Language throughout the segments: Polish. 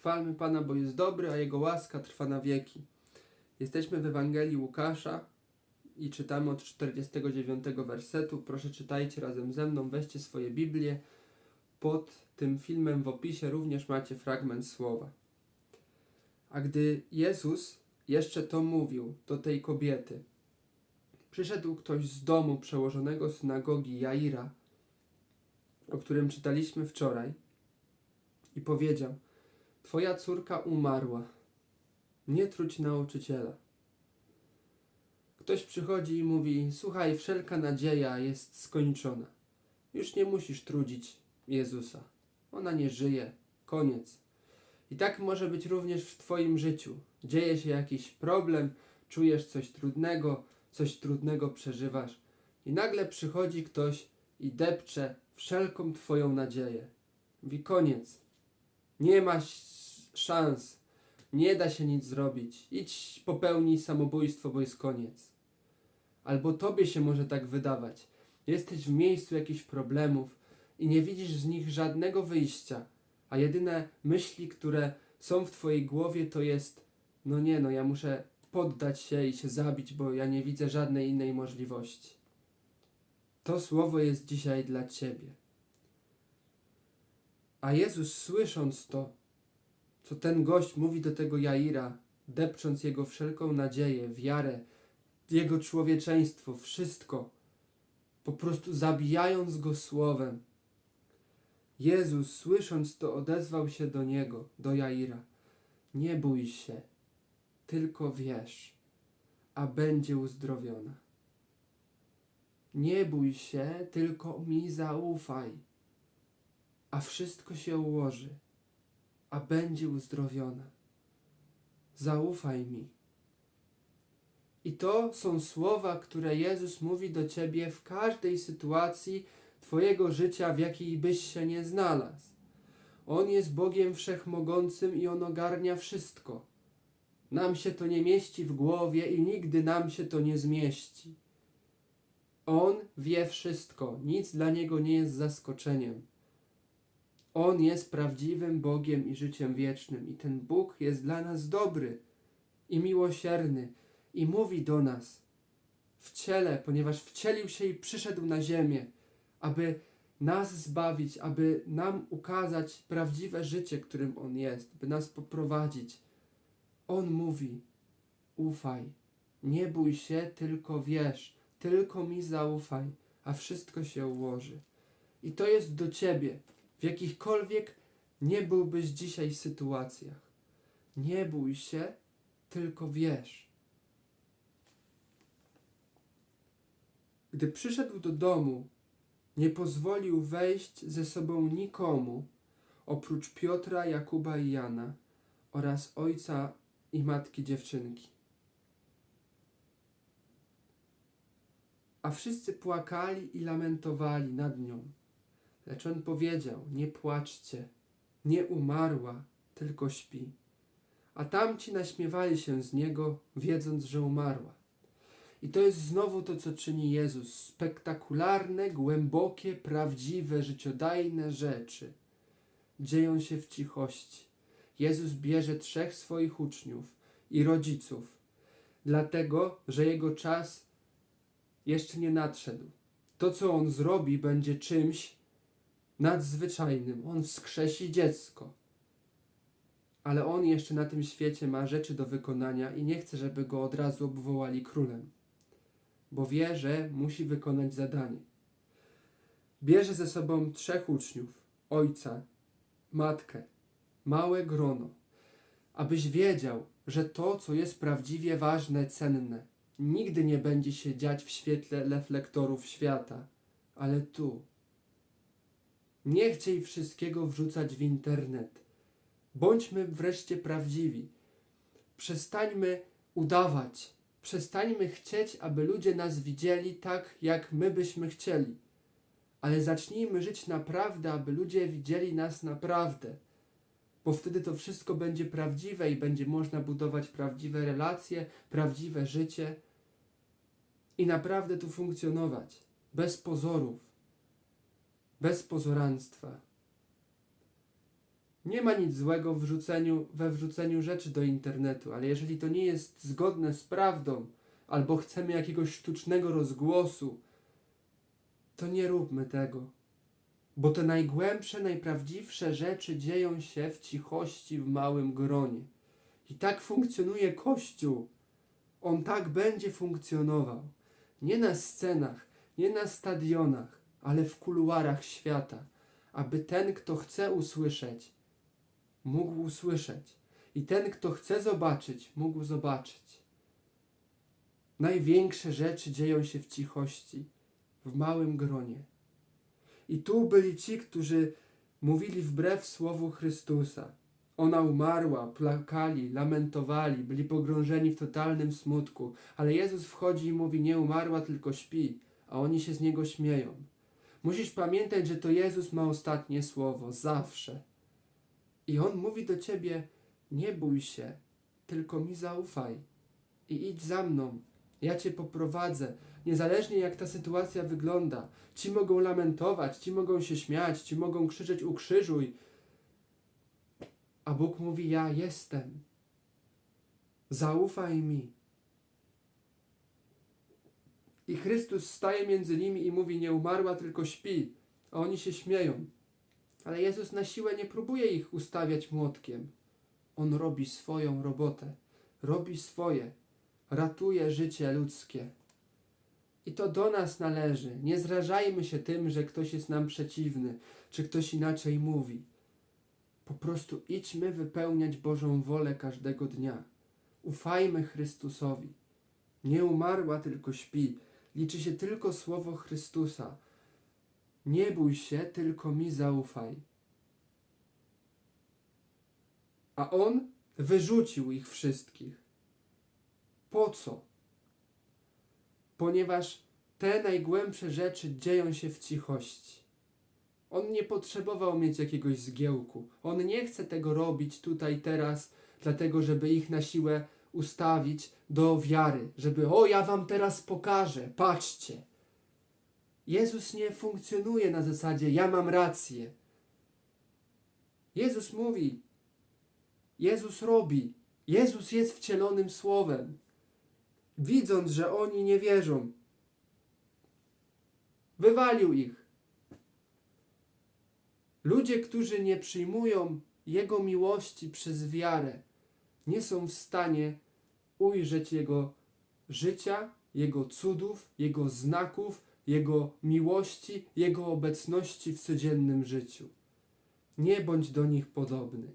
Chwalmy Pana, bo jest dobry, a Jego łaska trwa na wieki. Jesteśmy w Ewangelii Łukasza i czytamy od 49 wersetu. Proszę czytajcie razem ze mną, weźcie swoje Biblię. Pod tym filmem w opisie również macie fragment słowa. A gdy Jezus jeszcze to mówił do tej kobiety, przyszedł ktoś z domu przełożonego synagogi Jaira, o którym czytaliśmy wczoraj, i powiedział: Twoja córka umarła. Nie truć nauczyciela. Ktoś przychodzi i mówi: Słuchaj, wszelka nadzieja jest skończona. Już nie musisz trudzić Jezusa. Ona nie żyje. Koniec. I tak może być również w Twoim życiu. Dzieje się jakiś problem, czujesz coś trudnego, coś trudnego przeżywasz, i nagle przychodzi ktoś i depcze wszelką Twoją nadzieję. Mówi: Koniec. Nie ma szans. Nie da się nic zrobić. Idź popełnij samobójstwo, bo jest koniec. Albo tobie się może tak wydawać. Jesteś w miejscu jakichś problemów i nie widzisz z nich żadnego wyjścia, a jedyne myśli, które są w twojej głowie, to jest: no nie, no ja muszę poddać się i się zabić, bo ja nie widzę żadnej innej możliwości. To słowo jest dzisiaj dla ciebie. A Jezus słysząc to, co ten gość mówi do tego Jaira, depcząc jego wszelką nadzieję, wiarę, jego człowieczeństwo, wszystko, po prostu zabijając go słowem. Jezus, słysząc to, odezwał się do niego, do Jaira: Nie bój się, tylko wierz, a będzie uzdrowiona. Nie bój się, tylko mi zaufaj, a wszystko się ułoży a będzie uzdrowiona. Zaufaj mi. I to są słowa, które Jezus mówi do ciebie w każdej sytuacji Twojego życia, w jakiej byś się nie znalazł. On jest Bogiem wszechmogącym i on ogarnia wszystko. Nam się to nie mieści w głowie i nigdy nam się to nie zmieści. On wie wszystko, nic dla niego nie jest zaskoczeniem. On jest prawdziwym Bogiem i życiem wiecznym, i ten Bóg jest dla nas dobry i miłosierny, i mówi do nas w ciele, ponieważ wcielił się i przyszedł na ziemię, aby nas zbawić, aby nam ukazać prawdziwe życie, którym On jest, by nas poprowadzić. On mówi: Ufaj, nie bój się, tylko wierz, tylko mi zaufaj, a wszystko się ułoży. I to jest do ciebie w jakichkolwiek nie byłbyś dzisiaj sytuacjach. Nie bój się, tylko wierz. Gdy przyszedł do domu, nie pozwolił wejść ze sobą nikomu, oprócz Piotra, Jakuba i Jana oraz ojca i matki dziewczynki. A wszyscy płakali i lamentowali nad nią. Lecz on powiedział: Nie płaczcie, nie umarła, tylko śpi. A tamci naśmiewali się z niego, wiedząc, że umarła. I to jest znowu to, co czyni Jezus. Spektakularne, głębokie, prawdziwe, życiodajne rzeczy dzieją się w cichości. Jezus bierze trzech swoich uczniów i rodziców, dlatego, że jego czas jeszcze nie nadszedł. To, co on zrobi, będzie czymś, nadzwyczajnym. On wskrzesi dziecko. Ale on jeszcze na tym świecie ma rzeczy do wykonania i nie chce, żeby go od razu obwołali królem, bo wie, że musi wykonać zadanie. Bierze ze sobą trzech uczniów, ojca, matkę, małe grono, abyś wiedział, że to, co jest prawdziwie ważne, cenne, nigdy nie będzie się dziać w świetle reflektorów świata, ale tu, nie chciej wszystkiego wrzucać w internet. Bądźmy wreszcie prawdziwi. Przestańmy udawać. Przestańmy chcieć, aby ludzie nas widzieli tak, jak my byśmy chcieli. Ale zacznijmy żyć naprawdę, aby ludzie widzieli nas naprawdę. Bo wtedy to wszystko będzie prawdziwe i będzie można budować prawdziwe relacje, prawdziwe życie i naprawdę tu funkcjonować bez pozorów bez pozoranstwa. Nie ma nic złego w wrzuceniu, we wrzuceniu rzeczy do internetu, ale jeżeli to nie jest zgodne z prawdą, albo chcemy jakiegoś sztucznego rozgłosu, to nie róbmy tego. Bo te najgłębsze, najprawdziwsze rzeczy dzieją się w cichości, w małym gronie. I tak funkcjonuje Kościół. On tak będzie funkcjonował. Nie na scenach, nie na stadionach, ale w kuluarach świata, aby ten, kto chce usłyszeć, mógł usłyszeć, i ten, kto chce zobaczyć, mógł zobaczyć. Największe rzeczy dzieją się w cichości, w małym gronie. I tu byli ci, którzy mówili wbrew słowu Chrystusa. Ona umarła, plakali, lamentowali, byli pogrążeni w totalnym smutku, ale Jezus wchodzi i mówi: Nie umarła, tylko śpi, a oni się z niego śmieją. Musisz pamiętać, że to Jezus ma ostatnie słowo, zawsze. I on mówi do ciebie: Nie bój się, tylko mi zaufaj i idź za mną. Ja cię poprowadzę, niezależnie jak ta sytuacja wygląda. Ci mogą lamentować, ci mogą się śmiać, ci mogą krzyczeć: Ukrzyżuj. A Bóg mówi: Ja jestem. Zaufaj mi. I Chrystus staje między nimi i mówi: Nie umarła, tylko śpi. A oni się śmieją. Ale Jezus na siłę nie próbuje ich ustawiać młotkiem. On robi swoją robotę, robi swoje, ratuje życie ludzkie. I to do nas należy. Nie zrażajmy się tym, że ktoś jest nam przeciwny, czy ktoś inaczej mówi. Po prostu idźmy wypełniać Bożą wolę każdego dnia. Ufajmy Chrystusowi. Nie umarła, tylko śpi. Liczy się tylko słowo Chrystusa. Nie bój się, tylko mi zaufaj. A on wyrzucił ich wszystkich. Po co? Ponieważ te najgłębsze rzeczy dzieją się w cichości. On nie potrzebował mieć jakiegoś zgiełku. On nie chce tego robić tutaj, teraz, dlatego, żeby ich na siłę ustawić do wiary, żeby o, ja wam teraz pokażę, patrzcie. Jezus nie funkcjonuje na zasadzie ja mam rację. Jezus mówi, Jezus robi, Jezus jest wcielonym słowem. Widząc, że oni nie wierzą, wywalił ich. Ludzie, którzy nie przyjmują Jego miłości przez wiarę, nie są w stanie ujrzeć Jego życia, Jego cudów, Jego znaków, Jego miłości, Jego obecności w codziennym życiu. Nie bądź do nich podobny.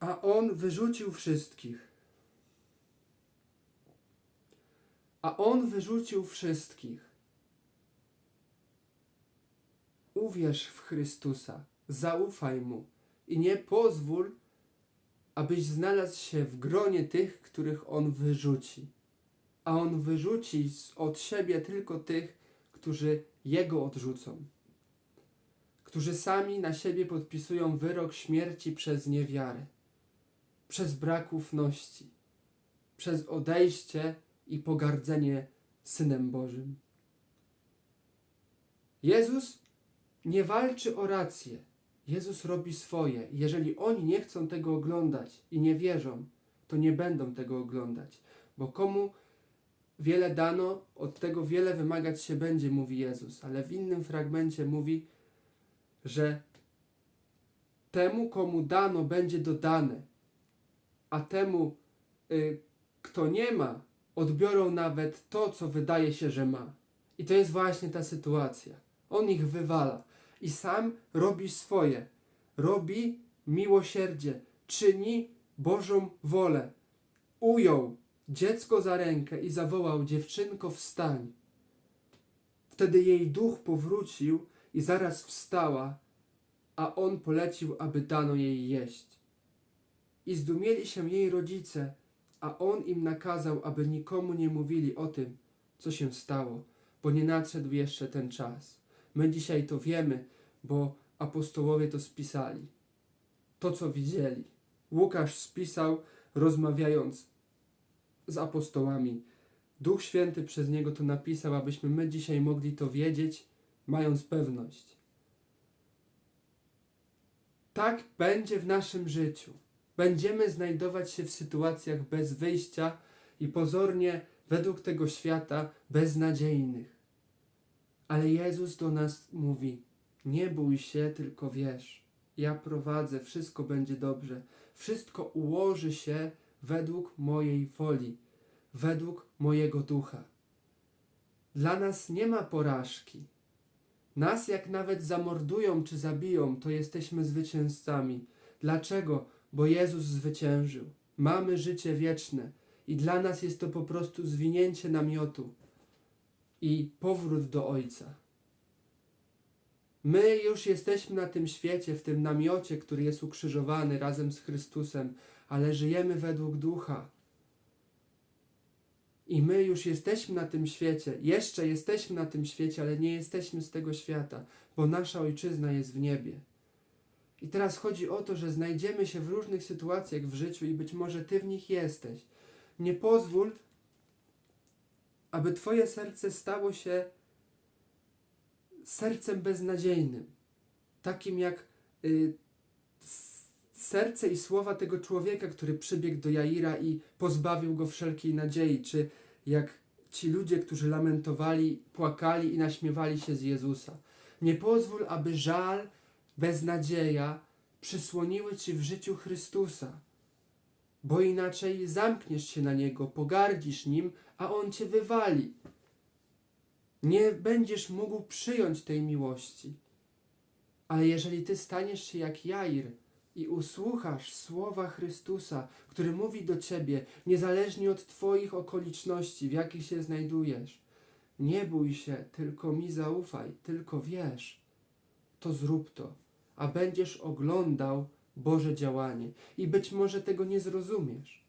A On wyrzucił wszystkich. A On wyrzucił wszystkich. Uwierz w Chrystusa, zaufaj Mu i nie pozwól, abyś znalazł się w gronie tych, których On wyrzuci. A On wyrzuci od siebie tylko tych, którzy Jego odrzucą, którzy sami na siebie podpisują wyrok śmierci przez niewiarę, przez brak ufności, przez odejście i pogardzenie Synem Bożym. Jezus nie walczy o rację. Jezus robi swoje. Jeżeli oni nie chcą tego oglądać i nie wierzą, to nie będą tego oglądać. Bo komu wiele dano, od tego wiele wymagać się będzie, mówi Jezus. Ale w innym fragmencie mówi, że temu, komu dano, będzie dodane, a temu, y, kto nie ma, odbiorą nawet to, co wydaje się, że ma. I to jest właśnie ta sytuacja. On ich wywala i sam robi swoje. Robi miłosierdzie, czyni Bożą wolę. Ujął dziecko za rękę i zawołał: Dziewczynko, wstań. Wtedy jej duch powrócił i zaraz wstała, a on polecił, aby dano jej jeść. I zdumieli się jej rodzice, a on im nakazał, aby nikomu nie mówili o tym, co się stało, bo nie nadszedł jeszcze ten czas. My dzisiaj to wiemy, bo apostołowie to spisali. To, co widzieli. Łukasz spisał, rozmawiając z apostołami. Duch Święty przez niego to napisał, abyśmy my dzisiaj mogli to wiedzieć, mając pewność. tak będzie w naszym życiu. Będziemy znajdować się w sytuacjach bez wyjścia i pozornie według tego świata beznadziejnych. Ale Jezus do nas mówi: Nie bój się, tylko wiesz. Ja prowadzę, wszystko będzie dobrze. Wszystko ułoży się według mojej woli, według mojego ducha. Dla nas nie ma porażki. Nas, jak nawet zamordują czy zabiją, to jesteśmy zwycięzcami. Dlaczego? Bo Jezus zwyciężył. Mamy życie wieczne i dla nas jest to po prostu zwinięcie namiotu i powrót do Ojca. My już jesteśmy na tym świecie, w tym namiocie, który jest ukrzyżowany razem z Chrystusem, ale żyjemy według ducha. I my już jesteśmy na tym świecie, jeszcze jesteśmy na tym świecie, ale nie jesteśmy z tego świata, bo nasza ojczyzna jest w niebie. I teraz chodzi o to, że znajdziemy się w różnych sytuacjach w życiu i być może ty w nich jesteś. Nie pozwól, aby twoje serce stało się sercem beznadziejnym, takim jak y, serce i słowa tego człowieka, który przybiegł do Jaira i pozbawił go wszelkiej nadziei, czy jak ci ludzie, którzy lamentowali, płakali i naśmiewali się z Jezusa. Nie pozwól, aby żal, beznadzieja przysłoniły ci w życiu Chrystusa, bo inaczej zamkniesz się na Niego, pogardzisz Nim, a On cię wywali. Nie będziesz mógł przyjąć tej miłości. Ale jeżeli ty staniesz się jak Jair i usłuchasz słowa Chrystusa, który mówi do ciebie, niezależnie od twoich okoliczności, w jakich się znajdujesz, nie bój się, tylko mi zaufaj, tylko wiesz, to zrób to, a będziesz oglądał Boże działanie. I być może tego nie zrozumiesz,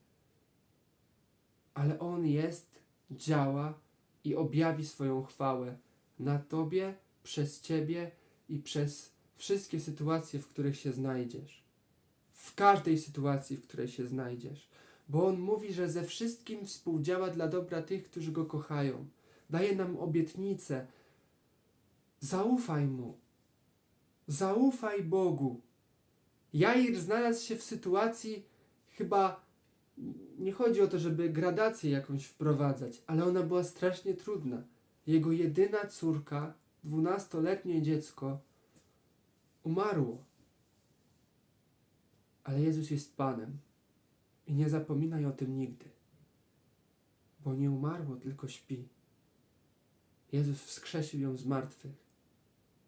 ale On jest, działa i objawi swoją chwałę na Tobie, przez Ciebie i przez wszystkie sytuacje, w których się znajdziesz. W każdej sytuacji, w której się znajdziesz. Bo On mówi, że ze wszystkim współdziała dla dobra tych, którzy Go kochają. Daje nam obietnicę. Zaufaj Mu. Zaufaj Bogu. Jair znalazł się w sytuacji chyba nie chodzi o to, żeby gradację jakąś wprowadzać, ale ona była strasznie trudna. Jego jedyna córka, dwunastoletnie dziecko, umarło. Ale Jezus jest Panem i nie zapominaj o tym nigdy, bo nie umarło, tylko śpi. Jezus wskrzesił ją z martwych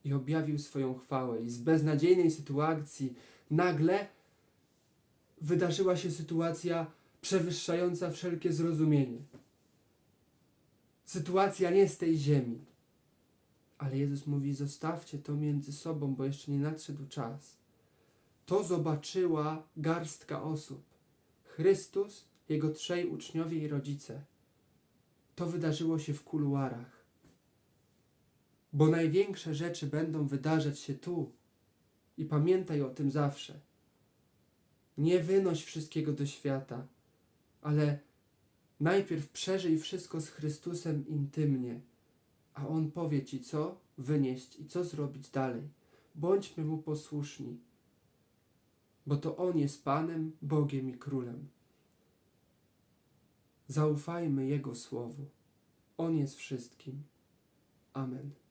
i objawił swoją chwałę, i z beznadziejnej sytuacji nagle wydarzyła się sytuacja przewyższająca wszelkie zrozumienie. Sytuacja nie z tej ziemi. Ale Jezus mówi: Zostawcie to między sobą, bo jeszcze nie nadszedł czas. To zobaczyła garstka osób: Chrystus, jego trzej uczniowie i rodzice. To wydarzyło się w kuluarach. Bo największe rzeczy będą wydarzać się tu. I pamiętaj o tym zawsze. Nie wynoś wszystkiego do świata, ale najpierw przeżyj wszystko z Chrystusem intymnie, a On powie ci, co wynieść i co zrobić dalej. Bądźmy Mu posłuszni, bo to On jest Panem, Bogiem i Królem. Zaufajmy Jego Słowu. On jest wszystkim. Amen.